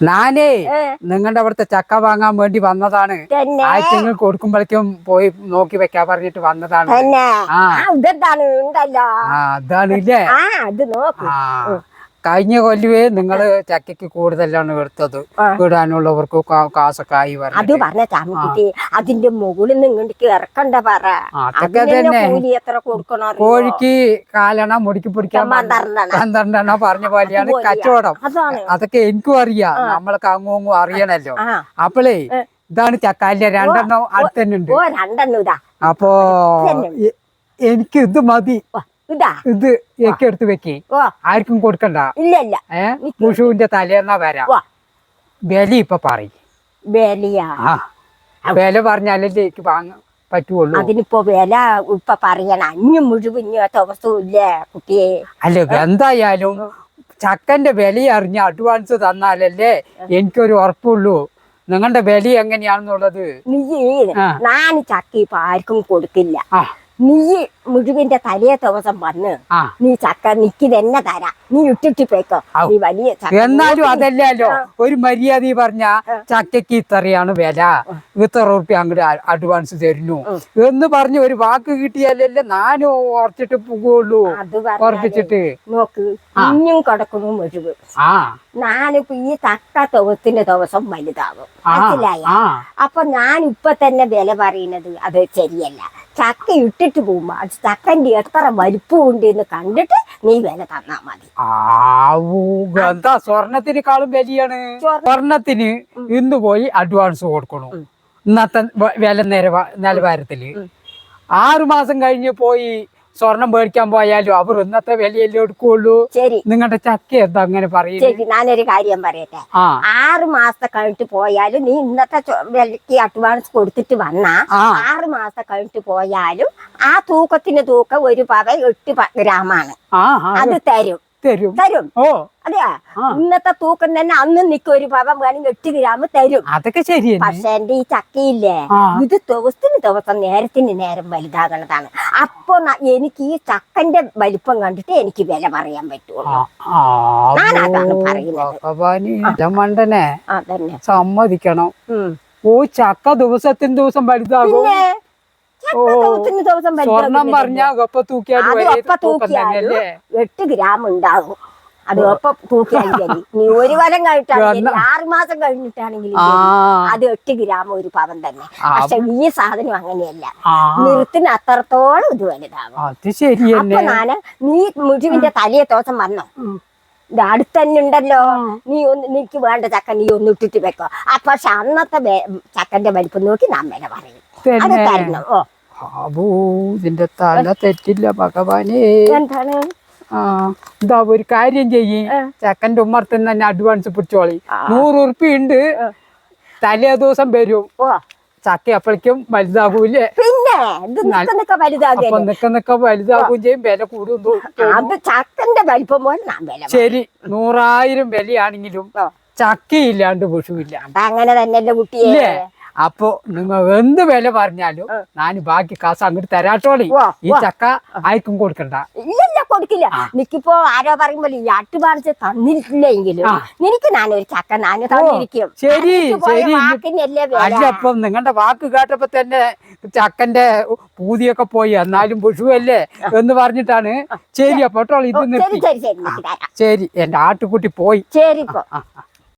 ഞാനേ ഏ. നിങ്ങളുടെ അവിടുത്തെ ചക്ക വാങ്ങാൻ വേണ്ടി വന്നതാണ്. ആഴ്ചങ്ങൾ കൊടുക്കുമ്പോഴേക്കും പോയി നോക്കി വെക്കാൻ പറഞ്ഞിട്ട് വന്നതാണ്. ആ. അതാണ് ഇല്ലേ ആ അത് നോക്ക്. കഴിഞ്ഞ കൊല്ലുവേ നിങ്ങൾ ചക്കയ്ക്ക് കൂടുതലാണ് എടുത്തത്. വിടാനുള്ളവർക്ക് ഇടാനുള്ളവർക്ക് കാ- കാശൊക്കെ ആയി അത് പറഞ്ഞ ചാമിക്കുട്ടി അതിന്റെ മുകളിൽ നിങ്ങൾക്ക് ഇറക്കണ്ട പറ. അതൊക്കെ തന്നെ. എത്ര കൊടുക്കണോ കോഴിക്ക് കാലണ മുടിക്ക് പിടിക്കാൻ പന്ത്രണ്ടെണ്ണ. പറഞ്ഞ പോലെയാണ് കച്ചവടം. അതൊക്കെ എനിക്കും അറിയാം. നമ്മളൊക്കെ അങ്ങും അറിയണല്ലോ. അപ്പളേ ഇതാണ് ചക്കാലിന്റെ രണ്ടെണ്ണം അടുത്തന്നെ ഉണ്ട്. അപ്പോ എനിക്ക് ഇത് മതി. ഇതാ. ഇത് എനിക്ക് എടുത്ത് വെക്കി. ആർക്കും കൊടുക്കണ്ട. ഇല്ല ഇല്ല. ഏ? വിഷുവിന്റെ തലേന്നാ വരാം. വില ഇപ്പൊ പറയും. വിലയാ വില പറഞ്ഞാലേ എനിക്ക് വാങ്ങാൻ പറ്റുള്ളൂ. അതിനിപ്പോ വില ഇപ്പൊ പറയണ. അഞ്ഞു മുഴുവൻ അവസ്ഥയില്ലേ കുട്ടിയെ. അല്ല എന്തായാലും ചക്കന്റെ വില അറിഞ്ഞ അഡ്വാൻസ് തന്നാലല്ലേ എനിക്കൊരു ഉറപ്പുള്ളൂ. നിങ്ങളുടെ വില എങ്ങനെയാണെന്നുള്ളത്? നീ. ഞാൻ ചക്ക ഇപ്പൊ ആർക്കും കൊടുക്കില്ല. ആ. നീ മുഴുവന്റെ തലേ ദിവസം വന്ന് നീ ചക്ക നിക്ക് തന്നെ തരാ. നീ ഇട്ടിട്ട് പോയിക്കോ. നീ വലിയ എന്നാലും അതല്ലല്ലോ. ഒരു മര്യാദ പറഞ്ഞ ചക്കയ്ക്ക് ഇത്രയാണ് വില. ഇത്ര റുപ്യ അങ്ങോട്ട് അഡ്വാൻസ് തരുന്നു. എന്ന് പറഞ്ഞ് ഒരു വാക്ക് കിട്ടിയാലല്ലേ ഞാനും ഓർച്ചിട്ട് പോകുള്ളൂ. ഓർപ്പിച്ചിട്ട് നോക്ക് ഇനിയും കിടക്കുന്നു മുഴുവൻ ഞാനിപ്പോ ഈ തക്ക ദിവസത്തിന്റെ ദിവസം വലുതാകും മനസ്സിലായ? അപ്പൊ ഞാൻ ഇപ്പൊ തന്നെ വില പറയുന്നത് അത് ശരിയല്ല. ചക്ക ഇട്ടിട്ട് പോകുമ്പോ അത് ചക്കന്റെ എത്ര വലിപ്പം ഉണ്ട് എന്ന് കണ്ടിട്ട് നീ വില തന്നാ മതി. എന്താ സ്വർണത്തിനേക്കാളും വലിയാണ്? സ്വർണത്തിന് ഇന്ന് പോയി അഡ്വാൻസ് കൊടുക്കണു. ഇന്നത്തെ വില നിലവാ നിലവാരത്തിൽ. ആറു മാസം കഴിഞ്ഞ് പോയി സ്വർണം മേടിക്കാൻ പോയാലും അവർ ഇന്നത്തെ വിലയല്ലേ എടുക്കുള്ളൂ. ശരി. നിങ്ങളുടെ ചക്ക എന്താ അങ്ങനെ പറയും ശരി ഞാനൊരു കാര്യം പറയട്ടെ. ആ. ആറ് മാസത്തെ കഴിഞ്ഞിട്ട് പോയാലും നീ ഇന്നത്തെ ചൊ- വിലക്ക് അഡ്വാൻസ് കൊടുത്തിട്ട് വന്നാ ആ. ആറ് മാസത്തെ കഴിഞ്ഞിട്ട് പോയാലും ആ തൂക്കത്തിന് തൂക്കം ഒരു പവ എട്ട് പ- ഗ്രാമാണ്. ആ ആ, അത് തരും. തരും. തരും. ഓ. അതെയാ? ഇന്നത്തെ തൂക്കം തന്നെ അന്ന് നിൽക്കും ഒരു പവൻ വേണമെങ്കിൽ എട്ട് ഗ്രാം തരും. അതൊക്കെ ശരി പക്ഷെ എന്റെ ഈ ചക്കയില്ലേ. ഇത് ദിവസത്തിന് ദിവസം നേരത്തിന് നേരം വലുതാകണതാണ്. അപ്പൊ എനിക്ക് ഈ ചക്കന്റെ വലിപ്പം കണ്ടിട്ട് എനിക്ക് വില പറയാൻ പറ്റുള്ളൂ. ഞാനതാണ് പറയുന്നത്. മണ്ടനെ സമ്മതിക്കണം. ഓ ചക്ക ദിവസത്തിന് ദിവസം വലുതാകും. ചക്ക ഓ, ദിവസം സ്വർണം വലുതാകുന്നില്ലേ? പറഞ്ഞ ഒപ്പ തൂക്കിയാലും അത് ഒരേ ഒപ്പ തൂക്കം തൂക്കിയാലും തന്നെയല്ലേ എട്ട് ഗ്രാം ഉണ്ടാകും. അത് ഒപ്പ തൂക്കിയാൽ നീ ഒരു വരം കഴിഞ്ഞിട്ടാണെങ്കിൽ ആറ് മാസം കഴിഞ്ഞിട്ടാണെങ്കിലും അത് എട്ട് ഗ്രാം ഒരു പവൻ തന്നെ. ആ. പക്ഷെ ഈ സാധനം അങ്ങനെയല്ല. ആ. നിറത്തിന് അത്രത്തോളം ഇത് വലുതാവും. അപ്പൊ നാന് നീ മുഴുവിന്റെ തലയെ തോസം വന്നോ? ഇത് അടുത്തന്നെ ഉണ്ടല്ലോ. നീ ഒന്ന് നിനക്ക് വേണ്ട ചക്ക നീ ഒന്ന് ഇട്ടിട്ട് വെക്കോ. അപ്പൊ പക്ഷെ അന്നത്തെ ചക്കന്റെ വലിപ്പം നോക്കി നാം വില പറയും. അത് തരണം. ഓ. ഇതിന്റെ തല തെറ്റില്ല ഭഗവാനേ. എന്താണ്? ആ ഇതാ ഒരു കാര്യം ചെയ്യ്. ചക്കന്റെ ഉമ്മർത്തുനിന്ന് തന്നെ അഡ്വാൻസ് പിടിച്ചോളി. നൂറ് ഉറുപ്പ്യ ഉണ്ട് തലേ ദിവസം വരും. ചക്ക അപ്പോഴേക്കും വലുതാകൂലേ അപ്പൊ നിക്ക നിക്ക വലുതാകും ചെയ്യും. വില കൂടും. ശരി നൂറായിരം വിലയാണെങ്കിലും. ചക്കയില്ലാണ്ട് പശുവില്ല അങ്ങനെ തന്നെയല്ലേ കുട്ടിയെ? ഇല്ലേ? അപ്പൊ നിങ്ങൾ എന്ത് വില പറഞ്ഞാലും ഞാൻ ബാക്കി കാശ് അങ്ങോട്ട് തരാട്ടോളി ഈ ചക്ക ആർക്കും കൊടുക്കണ്ട. ഇല്ലല്ല കൊടുക്കില്ല. നിക്കിപ്പോ ആരോ പറയുമ്പോൾ ഈ അട്ടുപാടിച്ച് തന്നിട്ടില്ലെങ്കിലും നിനക്ക് ഞാനൊരു ചക്ക നാന് തന്നിരിക്കും. ശരി ശരി. അല്ല അപ്പം നിങ്ങളുടെ വാക്ക് കേട്ടപ്പോ തന്നെ ചക്കന്റെ പൂതിയൊക്കെ പോയി. എന്നാലും പുഷുവല്ലേ എന്ന് പറഞ്ഞിട്ടാണ്. ശരി അപ്പോൾ കേട്ടോ ഇത് ശരി നിർത്തി. ശരി എന്റെ ആട്ടുകുട്ടി പോയി. ശരി.